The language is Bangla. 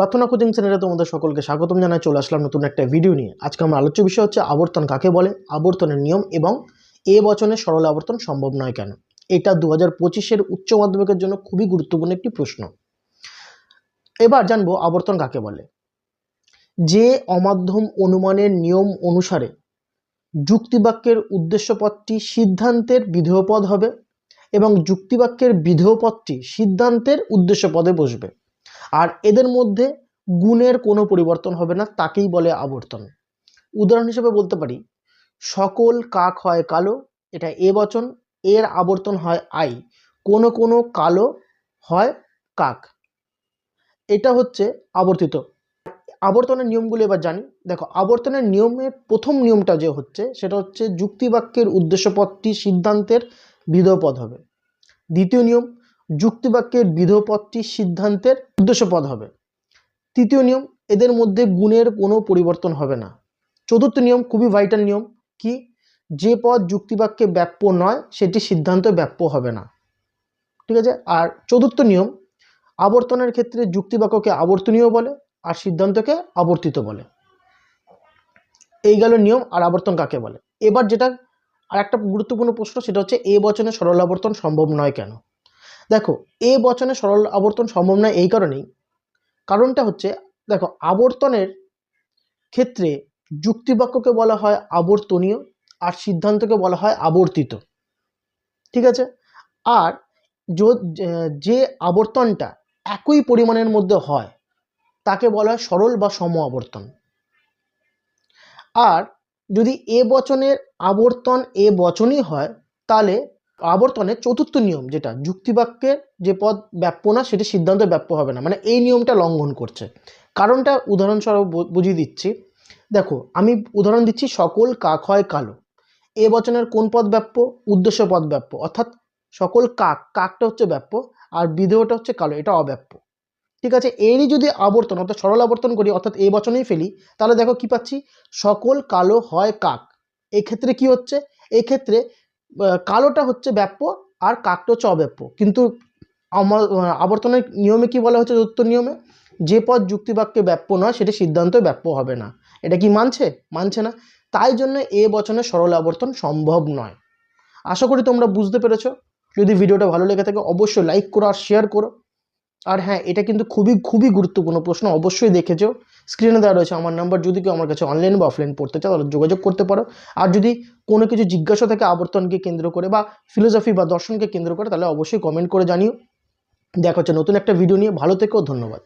প্রার্থনা কোচিং চ্যানেলে তোমাদের সকলকে স্বাগতম জানায় চলে আসলাম নতুন একটা ভিডিও নিয়ে। আজকে আমার আলোচ্য বিষয় হচ্ছে আবর্তন কাকে বলে? আবর্তনের নিয়ম এবং এ বচনে সরল আবর্তন সম্ভব নয় কেন? এটা দু হাজার পঁচিশের উচ্চ মাধ্যমিকের জন্য খুবই গুরুত্বপূর্ণ একটি প্রশ্ন। এবার জানব আবর্তন কাকে বলে? যে অমাধ্যম অনুমানের নিয়ম অনুসারে যুক্তিবাক্যের উদ্দেশ্যপদটি সিদ্ধান্তের বিধেয় পদ হবে এবং যুক্তিবাক্যের বিধেয় পদটি সিদ্ধান্তের উদ্দেশ্য পদে বসবে। আর এদের মধ্যে গুণের কোনো পরিবর্তন হবে না, তাকেই বলে আবর্তন। উদাহরণ হিসেবে বলতে পারি, সকল কাক হয় কালো, এটা এ বচন, এর আবর্তন হয় আই, কোনো কোনো কালো হয় কাক। এটা হচ্ছে আবর্তিত। আবর্তনের নিয়মগুলো এবার জানি। দেখো, আবর্তনের নিয়মের প্রথম নিয়মটা যে হচ্ছে, সেটা হচ্ছে যুক্তিবাক্যের উদ্দেশ্যপদটি সিদ্ধান্তের বিধপদ হবে। দ্বিতীয় নিয়ম যুক্তিবাক্যের বিধপদটি সিদ্ধান্তের উদ্দেশ্যপদ হবে। তৃতীয় নিয়ম, এদের মধ্যে গুণের কোনো পরিবর্তন হবে না। চতুর্থ নিয়ম, খুবই ভাইটাল নিয়ম, কি যে পদ যুক্তিবাক্যে ব্যাপ্য নয়, সেটি সিদ্ধান্ত ব্যাপ্য হবে না। ঠিক আছে? আর চতুর্থ নিয়ম, আবর্তনের ক্ষেত্রে যুক্তিবাক্যকে আবর্তনীয় বলে আর সিদ্ধান্তকে আবর্তিত বলে। এই গেল নিয়ম আর আবর্তন কাকে বলে? এবার যেটা আর একটা গুরুত্বপূর্ণ প্রশ্ন, সেটা হচ্ছে, এ বচনে সরল আবর্তন সম্ভব নয় কেন? দেখো, এ বচনে সরল আবর্তন সম্ভব নয় এই কারণেই। কারণটা হচ্ছে, দেখো, আবর্তনের ক্ষেত্রে যুক্তিবাক্যকে বলা হয় আবর্তনীয় আর সিদ্ধান্তকে বলা হয় আবর্তিত। ঠিক আছে? আর যে আবর্তনটা একই পরিমাণের মধ্যে হয়, তাকে বলা হয় সরল বা সম আবর্তন। আর যদি এ বচনের আবর্তন এ বচনই হয়, তাহলে আবর্তনের চতুর্থ নিয়ম যেটা যুক্তিবাক্যের যে পদ ব্যাপ্য না সেটি সিদ্ধান্ত ব্যাপ্য হবে না। মানে এই নিয়মটা লঙ্ঘন করছে। কারণটা উদাহরণস্বরূপ বুঝিয়ে দিচ্ছি। দেখো আমি উদাহরণ দিচ্ছি সকল কাক হয় কালো। এ বচনের কোন পদ ব্যাপ্য? উদ্দেশ্য পদ ব্যাপ্য। অর্থাৎ সকল কাক কাকটা হচ্ছে ব্যাপ্য আর বিধেয়টা হচ্ছে কালো এটা অব্যাপ্য। ঠিক আছে? এরই যদি আবর্তন অর্থাৎ সরল আবর্তন করি অর্থাৎ এই বচনেই ফেলি তাহলে দেখো কি পাচ্ছি? সকল কালো হয় কাক। এক্ষেত্রে ক্ষেত্রে কি হচ্ছে? এই ক্ষেত্রে আহ, কালোটা হচ্ছে ব্যাপ্য আর কাকটা হচ্ছে অব্যাপ্য। কিন্তু আবর্তনের নিয়মে কি বলা হচ্ছে চতুর্থ নিয়মে? যে পদ যুক্তিবাক্যে ব্যাপ্য নয়, সেটা সিদ্ধান্ত ব্যাপ্য হবে না। এটা কি মানছে? মানছে না। তাই জন্য এ বচনে সরল আবর্তন সম্ভব নয়। আশা করি তোমরা বুঝতে পেরেছ। যদি ভিডিওটা ভালো লেগে থাকে, অবশ্যই লাইক করো আর শেয়ার করো। আর হ্যাঁ এটা কিন্তু খুবই খুবই গুরুত্বপূর্ণ প্রশ্ন, অবশ্যই দেখেছ। স্ক্রিনে দেওয়া রয়েছে আমার নাম্বার যদি কেউ আমার কাছে অনলাইন বা অফলাইন পড়তে চাও, তাহলে যোগাযোগ করতে পারো। আর যদি কোনো কিছু জিজ্ঞাসা থাকে আবর্তনকে কেন্দ্র করে বা ফিলোসফি বা দর্শনকে কেন্দ্র করে, তাহলে অবশ্যই কমেন্ট করে জানিও। দেখা হচ্ছে নতুন একটা ভিডিও নিয়ে। ভালো থেকেও ধন্যবাদ।